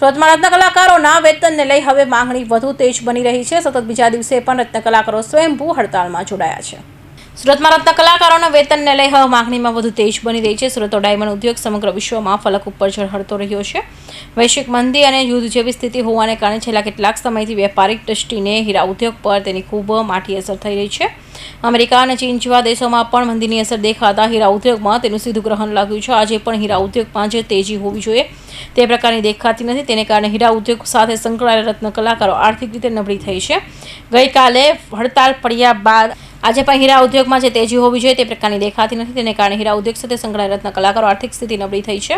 સુરતમાં રત્ન કલાકારોના વેતનને લઈ હવે માંગણી વધુ તેજ બની રહી છે. સતત બીજા દિવસે પણ રત્ન કલાકારો સ્વયંભૂ હડતાળમાં જોડાયા છે. સુરતમાં રત્ન કલાકારોના વેતનને લઈ હવે માંગણીમાં વધુ તેજ બની રહી છે. સુરતનો ડાયમંડ ઉદ્યોગ સમગ્ર વિશ્વમાં ફલક ઉપર ઝળહળતો રહ્યો છે. વૈશ્વિક મંદી અને યુદ્ધ જેવી સ્થિતિ હોવાને કારણે છેલ્લા કેટલાક સમયથી વેપારિક દ્રષ્ટિને હીરા ઉદ્યોગ પર તેની ખૂબ માઠી અસર થઈ રહી છે. અમેરિકા અને ચીન જેવા દેશોમાં પણ મંદીની અસર દેખાતા હીરા ઉદ્યોગમાં તેનું સીધું ગ્રહણ લાગ્યું છે. આજે પણ હીરા ઉદ્યોગમાં જે તેજી હોવી જોઈએ તે પ્રકારની દેખાતી નથી. તેને કારણે હીરા ઉદ્યોગ સાથે સંકળાયેલા રત્ન કલાકારો આર્થિક રીતે નબળી થઈ છે. ગઈકાલે હડતાલ પડ્યા બાદ આજે પણ હીરા ઉદ્યોગમાં જે તેજી હોવી જોઈએ તે પ્રકારની દેખાતી નથી. તેને કારણે હીરા ઉદ્યોગ સાથે સંકળાયેલ રત્ન કલાકારો આર્થિક સ્થિતિ નબળી થઈ છે.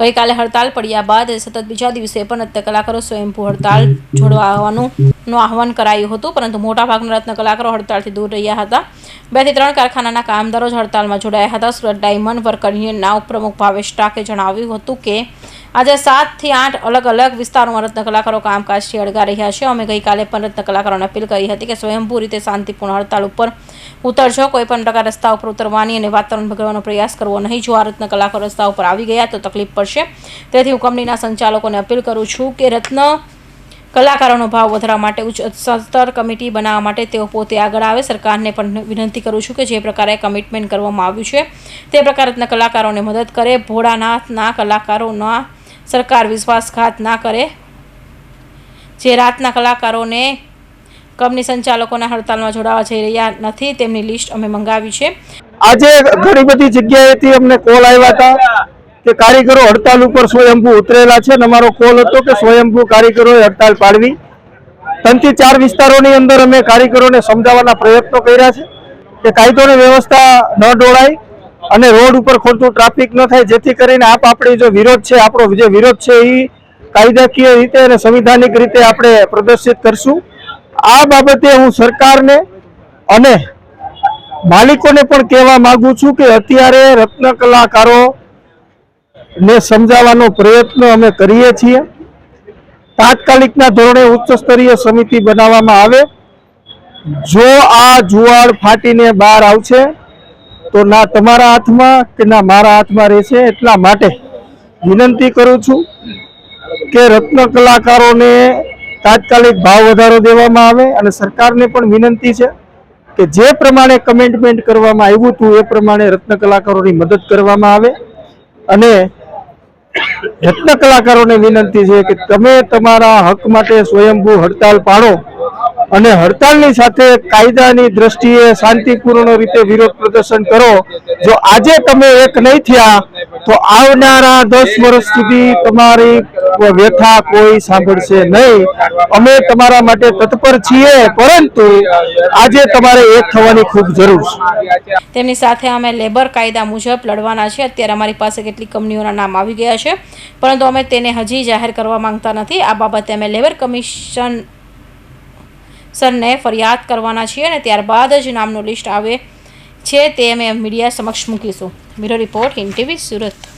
ગઈકાલે હડતાલ પડ્યા બાદ સતત બીજા દિવસે પણ રત્ન કલાકારો સ્વયંભૂ હડતાલ જોડવાનું નું આહવાન કરાયું હતું. પરંતુ મોટાભાગના રત્ન કલાકારો હડતાળથી દૂર રહ્યા હતા. બેથી ત્રણ કારખાનાના કામદારો જ હડતાલમાં જોડાયા હતા. સુરત ડાયમંડ વર્કર યુનિયનના ઉપપ્રમુખ ભાવેશ ટાકે જણાવ્યું હતું કે આજે સાતથી આઠ અલગ અલગ વિસ્તારોમાં રત્ન કલાકારો કામકાજથી અળગા રહ્યા છે. અમે ગઈકાલે પણ રત્ન કલાકારોને અપીલ કરી હતી કે સ્વયંભૂ રીતે શાંતિપૂર્ણ હડતાલ ઉપર ઉતરજો. કોઈ પણ પ્રકાર રસ્તા ઉપર ઉતરવાની અને વાતાવરણ બગડવાનો પ્રયાસ કરવો નહીં. જો આ રત્ન કલાકારો રસ્તા ઉપર આવી ગયા તો તકલીફ પડશે. તેથી હું કંપનીના સંચાલકોને અપીલ કરું છું કે રત્ન કલાકારોનો ભાવ વધારવા માટે ઉચ્ચ સ્તર કમિટી બનાવવા માટે તેઓ પોતે આગળ આવે. સરકારને પણ વિનંતી કરું છું કે જે પ્રકારે કમિટમેન્ટ કરવામાં આવ્યું છે તે પ્રકારે રત્ન કલાકારોને મદદ કરે. ભોળાનાથના કલાકારોના સરકાર વિશ્વાસઘાત ના કરે. જે રાતના કલાકારોને કંપની સંચાલકોના હડતાલમાં જોડાવા જઈ રહ્યા નથી, તેમની લિસ્ટ અમે મંગાવી છે. આજે ઘણી બધી જગ્યાએથી અમને કોલ આવ્યા હતા કે કારીગરો હડતાલ ઉપર સ્વયંભૂ ઉતરેલા છે અને અમારો કોલ હતો કે સ્વયંભૂ કારીગરોએ હડતાલ પાડવી. ત્રણથી ચાર વિસ્તારોની અંદર અમે કારીગરોને સમજાવવાના પ્રયત્નો કર્યા છે કે કાયદો વ્યવસ્થા ન ડોળાય અને રોડ ઉપર ખોટું ટ્રાફિક ન થાય, જેથી કરીને આપ આપણી જો વિરોધ છે, આપણો જે વિરોધ છે એ કાયદાકીય રીતે અને સંવિધાનિક રીતે આપણે પ્રદર્શિત કરશું. આ બાબતે હું સરકારને અને માલિકોને પણ કહેવા માંગુ છું કે અત્યારે રત્ન કલાકારો ને સમજાવવાનો પ્રયત્ન અમે કરીએ છીએ. તાત્કાલિકના ધોરણે ઉચ્ચ સ્તરીય સમિતિ બનાવવામાં આવે. જો આ જુવાળ ફાટીને બહાર આવશે તો ના તમારા હાથમાં કે ના મારા હાથમાં રહેશે એટલા માટે વિનંતી કરું છું કે રત્ન કલાકારોને તાત્કાલિક ભાવ વધારો દેવામાં આવે અને સરકારને પણ વિનંતી છે કે જે પ્રમાણે કમેન્ટમેન્ટ કરવામાં આવ્યું હતું એ પ્રમાણે રત્ન કલાકારોની મદદ કરવામાં આવે અને રત્ન કલાકારોને વિનંતી છે કે તમે તમારા હક માટે સ્વયંભૂ હડતાલ પાડો અને હડતાલની સાથે કાયદાની દ્રષ્ટિએ શાંતિપૂર્ણ રીતે વિરોધ પ્રદર્શન કરો. જો આજે તમે એક નહીં થયા, તો આવનારા દસ વર્ષ સુધી તમારી વ્યથા કોઈ સાંભળશે નહીં. અમે તમારા માટે તત્પર છીએ, પરંતુ આજે તમારે એક થવાની ખૂબ જરૂર છે. તેમની સાથે અમે લેબર કાયદા મુજબ લડવાના છે અત્યારે અમારી પાસે કેટલીક કંપનીઓના નામ આવી ગયા છે. પરંતુ અમે તેને હજી જાહેર કરવા માંગતા નથી. આ બાબતે અમે લેબર કમિશન સરને ફરિયાદ કરવાના છીએ અને ત્યારબાદ જ નામનું લિસ્ટ આવે છે તે અમે મીડિયા સમક્ષ મૂકીશું. Bureau report in TV, Surat.